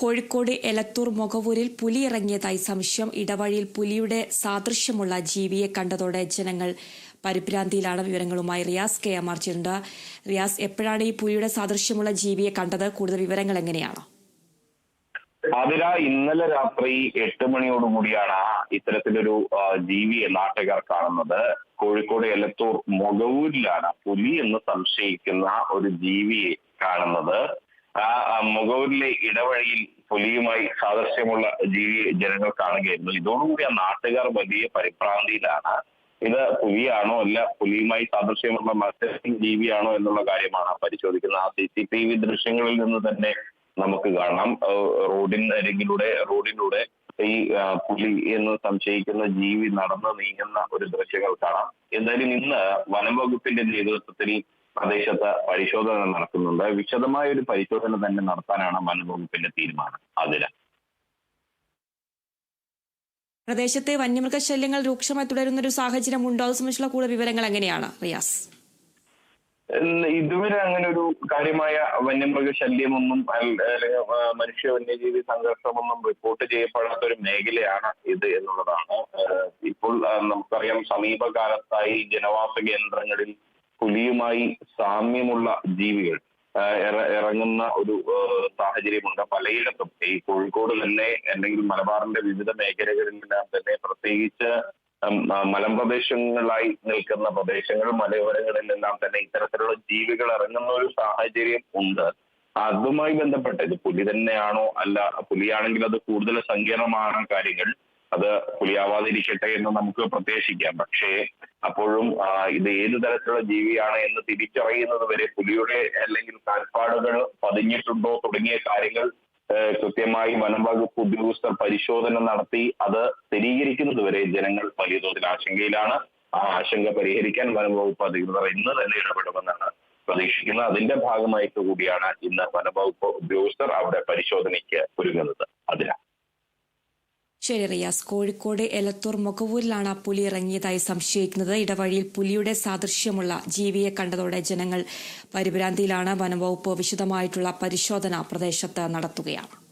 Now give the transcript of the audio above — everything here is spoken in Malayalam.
കോഴിക്കോട് എലത്തൂർ മുഖവൂരിൽ പുലി ഇറങ്ങിയതായി സംശയം. ഇടവഴിയിൽ പുലിയുടെ സാദൃശ്യമുള്ള ജീവിയെ കണ്ടതോടെ ജനങ്ങൾ പരിഭ്രാന്തിയിലാണ് വിവരങ്ങളുമായി റിയാസ് കെ ചേരുന്നുണ്ട് റിയാസ് എപ്പോഴാണ് ഈ പുലിയുടെ സാദൃശ്യമുള്ള ജീവിയെ കണ്ടത്? കൂടുതൽ വിവരങ്ങൾ എങ്ങനെയാണ്? അതില ഇന്നലെ രാത്രി എട്ട് മണിയോടുകൂടിയാണ് ഇത്തരത്തിലൊരു ജീവിയെ നാട്ടുകാർ കാണുന്നത്. കോഴിക്കോട് എലത്തൂർ മുഖവൂരിലാണ് പുലി എന്ന് സംശയിക്കുന്ന ഒരു ജീവിയെ കാണുന്നത്. ആ മുഖവൂരിലെ ഇടവഴിയിൽ പുലിയുമായി സാദൃശ്യമുള്ള ജീവിയെ ജനങ്ങൾ കാണുകയായിരുന്നു. ഇതോടുകൂടി ആ നാട്ടുകാർ വലിയ പരിഭ്രാന്തിയിലാണ്. ഇത് പുലിയാണോ അല്ല പുലിയുമായി സാദൃശ്യമുള്ള മത്സ്യ ജീവിയാണോ എന്നുള്ള കാര്യമാണ് പരിശോധിക്കുന്നത്. ആ സി സി ടി വി ദൃശ്യങ്ങളിൽ നിന്ന് തന്നെ നമുക്ക് കാണാം. റോഡിനരികിലൂടെ റോഡിലൂടെ ഈ പുലി എന്ന് സംശയിക്കുന്ന ജീവി നടന്ന് നീങ്ങുന്ന ഒരു ദൃശ്യങ്ങൾ കാണാം. എന്തായാലും ഇന്ന് വനം വകുപ്പിന്റെ നേതൃത്വത്തിൽ പ്രദേശത്ത് പരിശോധന നടക്കുന്നുണ്ട്. വിശദമായ ഒരു പരിശോധന തന്നെ നടത്താനാണ് വനംവകുപ്പിന്റെ തീരുമാനം. അതിന് പ്രദേശത്തെ വന്യമൃഗശല്യങ്ങൾ രൂക്ഷമായി തുടരുന്ന ഒരു സാഹചര്യം ഉണ്ടോ അത് സംബന്ധിച്ചുള്ള കൂടുതൽ വിവരങ്ങൾ എങ്ങനെയാണ് റിയാസ്? ഇതുവരെ അങ്ങനെ ഒരു കാര്യമായ വന്യമൃഗ ശല്യമൊന്നും അല്ലെങ്കിൽ മനുഷ്യ വന്യജീവി സംഘർഷമൊന്നും റിപ്പോർട്ട് ചെയ്യപ്പെടാത്ത ഒരു മേഖലയാണ് ഇത് എന്നുള്ളതാണ്. ഇപ്പോൾ നമുക്കറിയാം സമീപകാലത്തായി ജനവാസ കേന്ദ്രങ്ങളിൽ പുലിയുമായി സാമ്യമുള്ള ജീവികൾ ഇറങ്ങുന്ന ഒരു സാഹചര്യമുണ്ട്. പലയിടത്തും ഈ കോഴിക്കോട് തന്നെ അല്ലെങ്കിൽ മലബാറിന്റെ വിവിധ മേഖലകളിലെല്ലാം തന്നെ പ്രത്യേകിച്ച് മലമ്പ്രദേശങ്ങളായി നിൽക്കുന്ന പ്രദേശങ്ങൾ മലയോരങ്ങളിലെല്ലാം തന്നെ ഇത്തരത്തിലുള്ള ജീവികൾ ഇറങ്ങുന്ന ഒരു സാഹചര്യം ഉണ്ട്. അതുമായി ബന്ധപ്പെട്ട് ഇത് പുലി തന്നെയാണോ അല്ല പുലിയാണെങ്കിൽ അത് കൂടുതൽ സങ്കീർണമാണ് കാര്യങ്ങൾ അത് പുലിയാവാതിരിക്കട്ടെ എന്ന് നമുക്ക് പ്രത്യേകിക്കാം പക്ഷേ അപ്പോഴും ഇത് ഏത് തരത്തിലുള്ള ജീവിയാണ് എന്ന് തിരിച്ചറിയുന്നത് വരെ പുലിയുടെ അല്ലെങ്കിൽ കാൽപ്പാടുകൾ പതിഞ്ഞിട്ടുണ്ടോ തുടങ്ങിയ കാര്യങ്ങൾ കൃത്യമായി വനം വകുപ്പ് ഉദ്യോഗസ്ഥർ പരിശോധന നടത്തി. അത് സ്ഥിരീകരിക്കുന്നത് വരെ ജനങ്ങൾ വലിയ തോതിൽ ആശങ്കയിലാണ്. ആ ആശങ്ക പരിഹരിക്കാൻ വനം വകുപ്പ് അധികൃതർ ഇന്ന് തന്നെ ഇടപെടുമെന്നാണ് പ്രതീക്ഷിക്കുന്നത്. അതിന്റെ ഭാഗമായിട്ട് കൂടിയാണ് ഇന്ന് വനം വകുപ്പ് ഉദ്യോഗസ്ഥർ അവിടെ പരിശോധനയ്ക്ക് ഒരുങ്ങുന്നത്. അതിനാണ് ശരി റിയാസ് കോഴിക്കോട് എലത്തൂർ മുഖവൂരിലാണ് പുലി ഇറങ്ങിയതായി സംശയിക്കുന്നത്. ഇടവഴിയിൽ പുലിയുടെ സാദൃശ്യമുള്ള ജീവിയെ കണ്ടതോടെ ജനങ്ങൾ പരിഭ്രാന്തിയിലാണ് വനംവകുപ്പ് വിശദമായിട്ടുള്ള പരിശോധന പ്രദേശത്ത് നടത്തുകയാണ്.